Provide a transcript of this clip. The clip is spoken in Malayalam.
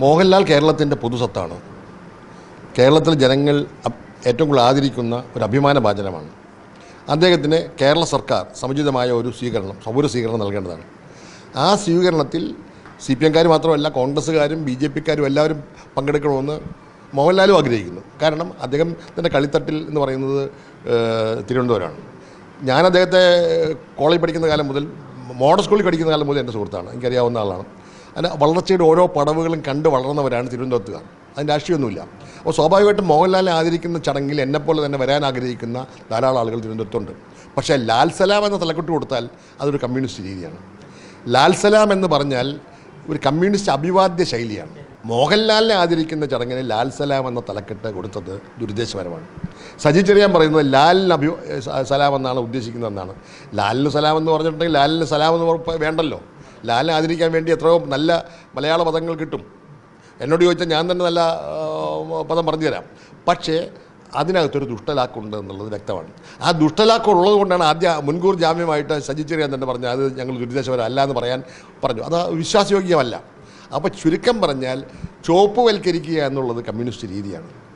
മോഹൻലാൽ കേരളത്തിന്റെ പൊതുസത്താണ്. കേരളത്തിലെ ജനങ്ങൾ ഏറ്റവും കൂടുതൽ ആദരിക്കുന്ന ഒരു അഭിമാന ഭാചനമാണ് അദ്ദേഹത്തിന് കേരള സർക്കാർ സമുചിതമായ ഒരു സ്വീകരണം സൗര സ്വീകരണം നൽകേണ്ടതാണ്. ആ സ്വീകരണത്തിൽ സി പി എംകാർ മാത്രമല്ല കോൺഗ്രസ്സുകാരും ബി ജെ പിക്കാരും എല്ലാവരും പങ്കെടുക്കണമെന്ന് മോഹൻലാലും ആഗ്രഹിക്കുന്നു. കാരണം അദ്ദേഹം അദ്ദേഹത്തിന്റെ കളിത്തട്ടിൽ എന്ന് പറയുന്നത് തിരുവനന്തപുരമാണ്. ഞാൻ അദ്ദേഹത്തെ കോളേജിൽ പഠിക്കുന്ന കാലം മുതൽ മോഡൽ സ്കൂളിൽ പഠിക്കുന്ന കാലം മുതൽ എന്റെ സുഹൃത്താണ്. എനിക്കറിയാവുന്ന ആളാണ്. അതിന് വളർച്ചയുടെ ഓരോ പടവുകളും കണ്ട് വളർന്നവരാണ് തിരുവനന്തപുരത്തുകാർ. അതിന് രാഷ്ട്രീയമൊന്നുമില്ല. അപ്പോൾ സ്വാഭാവികമായിട്ടും മോഹൻലാലിനെ ആദരിക്കുന്ന ചടങ്ങിൽ എന്നെപ്പോലെ തന്നെ വരാൻ ആഗ്രഹിക്കുന്ന ധാരാളം ആളുകൾ തിരുവനന്തപുരത്തുണ്ട്. പക്ഷേ ലാൽ സലാം എന്ന തലക്കെട്ട് കൊടുത്താൽ അതൊരു കമ്മ്യൂണിസ്റ്റ് രീതിയാണ്. ലാൽ സലാം എന്ന് പറഞ്ഞാൽ ഒരു കമ്മ്യൂണിസ്റ്റ് അഭിവാദ്യ ശൈലിയാണ്. മോഹൻലാലിനെ ആദരിക്കുന്ന ചടങ്ങിന് ലാൽ സലാം എന്ന തലക്കെട്ട് കൊടുത്തത് ദുരുദ്ദേശപരമാണ്. സജി ചെറിയാൻ പറയുന്നത് ലാലിന് അഭി സലാം എന്നാണ് ഉദ്ദേശിക്കുന്നതെന്നാണ് ലാലിന് സലാം എന്ന് പറഞ്ഞിട്ടുണ്ടെങ്കിൽ ലാലിന് സലാം എന്ന് വേണ്ടല്ലോ. ലാലിനെ ആദരിക്കാൻ വേണ്ടി എത്രയോ നല്ല മലയാള പദങ്ങൾ കിട്ടും. എന്നോട് ചോദിച്ചാൽ ഞാൻ തന്നെ നല്ല പദം പറഞ്ഞു തരാം പക്ഷേ അതിനകത്തൊരു ദുഷ്ടലാക്കുണ്ട് എന്നുള്ളത് വ്യക്തമാണ്. ആ ദുഷ്ടലാക്ക് ഉള്ളത് കൊണ്ടാണ് ആദ്യ മുൻകൂർ ജാമ്യമായിട്ട് സജി ചെറിയാൻ തന്നെ പറഞ്ഞത്. അത് ഞങ്ങൾ ദുരിതേശവരല്ല എന്ന് പറയാൻ പറഞ്ഞു. അത് വിശ്വാസയോഗ്യമല്ല. അപ്പോൾ ചുരുക്കം പറഞ്ഞാൽ ചോപ്പുവൽക്കരിക്കുക എന്നുള്ളത് കമ്മ്യൂണിസ്റ്റ് രീതിയാണ്.